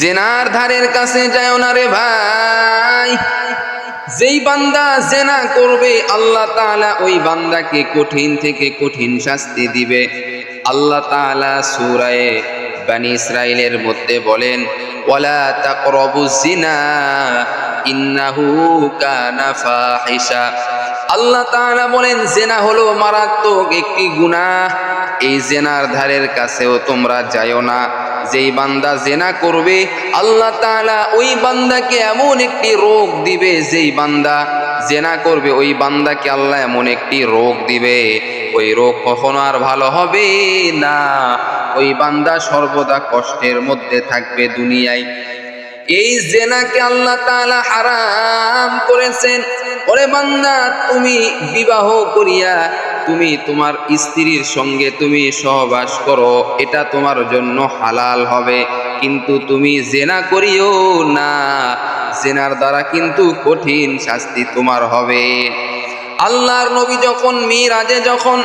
জেনার ধারের কাছে যায় না রে ভাই। যেই বান্দা জেনা করবে, আল্লাহ তাআলা ওই বান্দাকে কঠিন থেকে কঠিন শাস্তি দিবে। আল্লাহ তাআলা সূরায়ে বানি ইসরাইলের মধ্যে বলেন, ওয়ালা তাকরাবুজ জিনা ইন্নাহু কানা ফাহিশা। আল্লাহ তাআলা বলেন, জেনা হলো মারাত্মক একটি গুনাহ। এই জেনার ধারের কাছেও তোমরা যাইও না। যেই বান্দা জেনা করবে, আল্লাহ তাআলা ওই বান্দাকে এমন একটি রোগ দিবে যেই বান্দা জেনা করবে। ওই বান্দাকে আল্লাহ এমন একটি রোগ দিবে। ওই রোগ কখনো আর ভালো হবে না। ওই বান্দা সর্বদা কষ্টের মধ্যে থাকবে দুনিয়ায়। এই জেনাকে আল্লাহ তাআলা হারাম করেছেন। ওরে বান্দা, তুমি বিবাহ করিয়া তুমি তোমার স্ত্রীর সঙ্গে তুমি সহবাস করো, এটা তোমার জন্য হালাল হবে। কিন্তু তুমি জেনা করিও না, জেনার দ্বারা কিন্তু কঠিন শাস্তি তোমার হবে। আল্লাহর নবী যখন মিরাজে যখন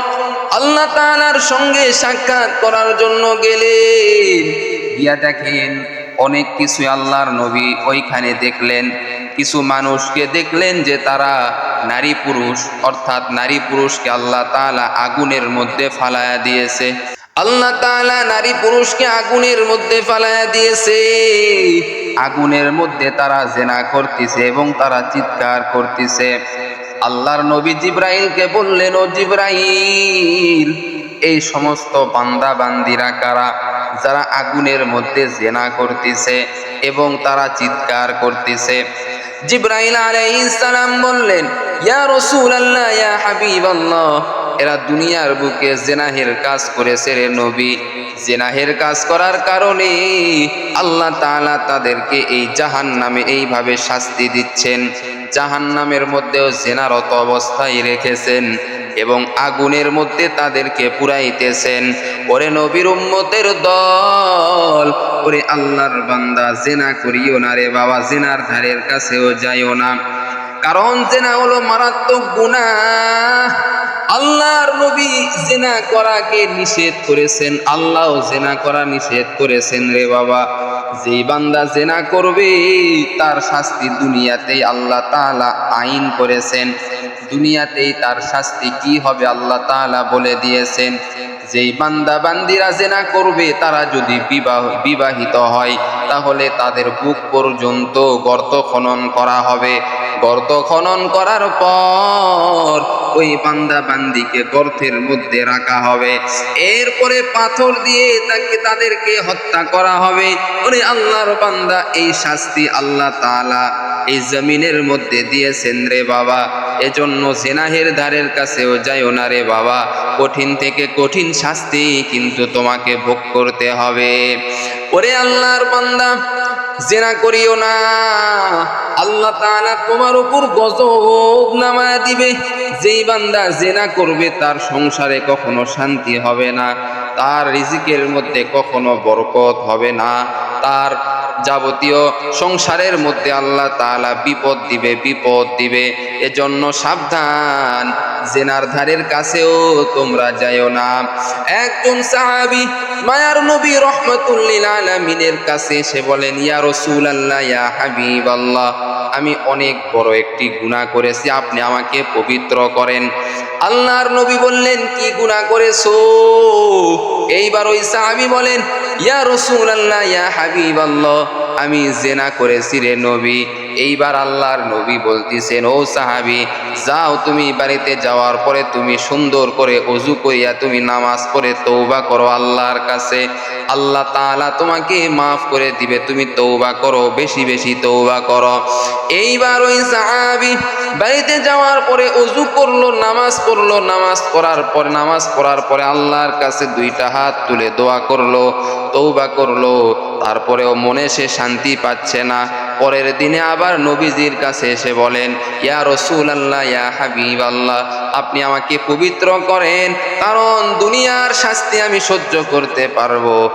আল্লাহ তাআলার সঙ্গে সাক্ষাৎ করার জন্য গেলেন, গিয়া দেখেন অনেক কিছু আল্লাহর নবী ওইখানে দেখলেন। কিছু মানুষকে দেখলেন যে তারা নারী পুরুষ, অর্থাৎ নারী পুরুষকে আল্লাহ তাআলা আগুনের মধ্যে ফালায়া দিয়েছে। আল্লাহ তাআলা নারী পুরুষকে আগুনের মধ্যে ফালায়া দিয়েছে। আগুনের মধ্যে তারা জেনা করতেছে এবং তারা চিৎকার করতেছে। আল্লাহর নবী জিব্রাইলকে বললেন, ও জিব্রাইল, এই সমস্ত বান্দা বান্দিরা কারা? যারা আগুনের মধ্যে জেনা করতেছে এবং তারা চিৎকার করতেছে। জিব্রাইল সালাম বললেন, ইয়া রাসূলুল্লাহ, ইয়া হাবিবাল্লাহ। এরা দুনিয়ার বুকে জেনাহের কাজ করেছে রে নবী। জেনাহের কাজ করার কারণে আল্লাহ তাআলা তাদেরকে এই জাহান্নামে এইভাবে শাস্তি দিচ্ছেন। জাহান্নামের মধ্যেও জেনারত অবস্থায় রেখেছেন। এবং আগুনের মধ্যে তাদেরকে পুরাইতেছেন। ওরে নবীর উম্মতের দল, ওরে আল্লাহর বান্দা, জেনা করিও না রে বাবা, জেনার ধারের কাছেও যাইও না। কারণ জেনা হলো মারাত্মক গুনাহ। আল্লাহর নবী জেনা করাকে নিষেধ করেছেন আল্লাহ জেনা করা নিষেধ করেছেন রে বাবা। যেই বান্দা জেনা করবে, তার শাস্তি দুনিয়াতেই আল্লাহ তাআলা আইন করেছেন। দুনিয়াতেই তার শাস্তি কি হবে আল্লাহ তাআলা বলে দিয়েছেন। যেই বান্দা বান্দিরা জেনা করবে, তারা যদি বিবাহ বিবাহিত হয়, তাহলে তাদের বুক পর্যন্ত গর্ত খনন করা হবে। গর্ত খনন করার পর ওই বান্দা বান্দিকে গর্তের মধ্যে রাখা হবে। এরপরে পাথর দিয়ে তাকে তাদেরকে হত্যা করা হবে। ওরে আল্লাহর বান্দা, এই শাস্তি আল্লাহ তাআলা এই জমিনের মধ্যে দিয়েছেন রে বাবা। এজন্য সেনাহের ধারের কাছেও যাইও না রে বাবা। কঠিন থেকে কঠিন শাস্তি কিন্তু তোমাকে ভোগ করতে হবে। ওরে আল্লাহর বান্দা জেনা করিও না। আল্লাহ তোমার উপর গজব নামায় দিবে। যেই বান্দা জেনা করবে, তার সংসারে কখনো শান্তি হবে না। তার রিজিকের মধ্যে কখনো বরকত হবে না। তার যাবতীয় সংসারের মধ্যে আল্লাহ তাআলা বিপদ দিবে বিপদ দিবে। এজন্য সাবধান, জেনার ধারের কাছেও তোমরা যাইও না। একজন সাহাবী মায়ার নবী রহমতুল্লিল আলামিনের কাছে সে বলেন, ইয়া আল্লাহ ইয়া হাবিব আল্লাহ আমি অনেক বড় একটি গুনাহ করেছি, আপনি আমাকে পবিত্র করেন। আল্লাহর নবী বললেন, কি গুনাহ করেছ? এইবার ওই সাহাবী বলেন ইয়া রসুল আল্লাহ ইয়া হাবিব আল্লাহ আমি জেনা করেছি রে নবী। এইবার আল্লাহর নবী বলতেছেন, ও সাহাবি, যাও তুমি বাড়িতে যাওয়ার পরে তুমি সুন্দর করে অজু করিয়া তুমি নামাজ পড়ে তৌবা করো আল্লাহর কাছে। আল্লাহ তাআলা তোমাকে মাফ করে দিবে। তুমি তৌবা করো, বেশি বেশি তৌবা করো। এইবার ওই সাহাবি বাড়িতে যাওয়ার পরে অজু করল, নামাজ পড়ল। নামাজ পড়ার পরে, নামাজ পড়ার পরে আল্লাহর কাছে দুইটা হাত তুলে দোয়া করল তৌবা করল। তারপরেও মনে সে শান্তি পাচ্ছে না। পরের দিনে আবার নবীজির কাছে এসে বলেন, ইয়া রসুল আল্লাহ ইয়া হাবিব আল্লাহ আপনি আমাকে পবিত্র করেন, কারণ দুনিয়ার শাস্তি আমি সহ্য করতে পারব।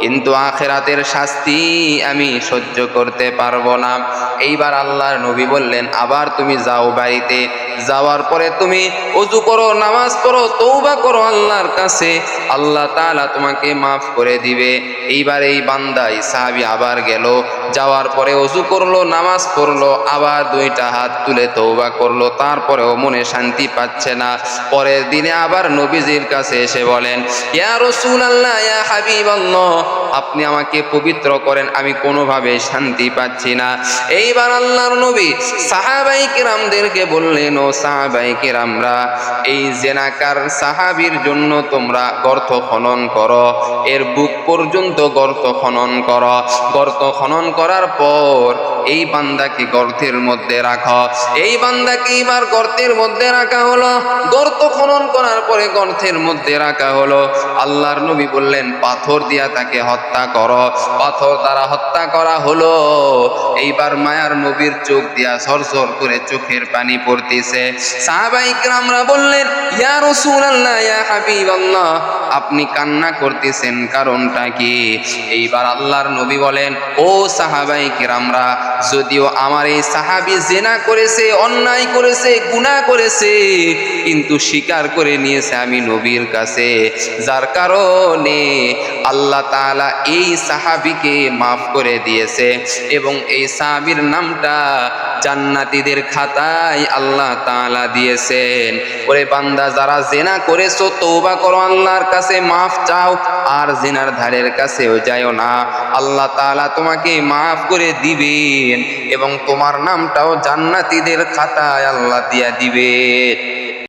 কিন্তু আখেরাতের শাস্তি আমি সহ্য করতে পারব না। এইবার আল্লাহর নবী বললেন, আবার তুমি যাও বাড়িতে। যাওয়ার পরে তুমি অজু করো, নামাজ পড়ো তৌবা করো আল্লাহর কাছে। আল্লাহ তালা তোমাকে মাফ করে দিবে। এইবার এই বান্দাই সাহাবি আবার গেল। যাওয়ার পরে অজু করল, নামাজ পড়ল, আবার দুইটা হাত তুলে তৌবা করল। তারপরেও মনে শান্তি পাচ্ছে না। পরের দিনে আবার নবীজির কাছে এসে বলেন, ইয়া রসুল আল্লাহ ইয়া হাবিব আপনি আমাকে পবিত্র করেন, আমি কোনোভাবে শান্তি পাচ্ছি না। এইবার আল্লাহর নবী সাহাবাই কিরামদেরকে বললেন, ও সাহাবাই কিরামরা, এই জেনাকার সাহাবির জন্য তোমরা গর্ত খনন করো। এর বুক পর্যন্ত গর্ত খনন করো। গর্ত খনন করার পর এই বান্দাকে গর্তের মধ্যে রাখো। এই বান্দাকে এবার গর্তের মধ্যে রাখা হলো। গর্ত খনন করার পরে গর্তের মধ্যে রাখা হলো। আল্লাহর নবী বললেন, পাথর দিয়া তাকে হত্যা করো। পাথর দ্বারা হত্যা করা হলো। এইবার মায়ার নবীর চোখ দিয়া সরসর করে চোখের পানি পড়তেছে। বললেন আপনি কান্না করতেছেন কারণটা কি? এইবার আল্লাহর নবী বলেন, ও সাহাবাই কিরামরা যদিও আমার এই সাহাবি জেনা করেছে, অন্যায় করেছে, গুনাহ করেছে, কিন্তু স্বীকার করে নিয়েছে আমি নবীর কাছে। যার কারণে আল্লাহ তাআলা এই সাহাবিকে মাফ করে দিয়েছে এবং এই সাহাবির নামটা জান্নাতীদের খাতায় আল্লাহ তালা দিয়েছেন। ওরে বান্দা, যারা জেনা করেছ তৌবা করো, আল্লাহর কাছে মাফ চাও, আর জেনার ধারের কাছেও যাইও না। আল্লাহ তাআলা তোমাকে মাফ করে দিবেন এবং তোমার নামটাও জান্নাতীদের খাতায় আল্লাহ দিয়া দিবে।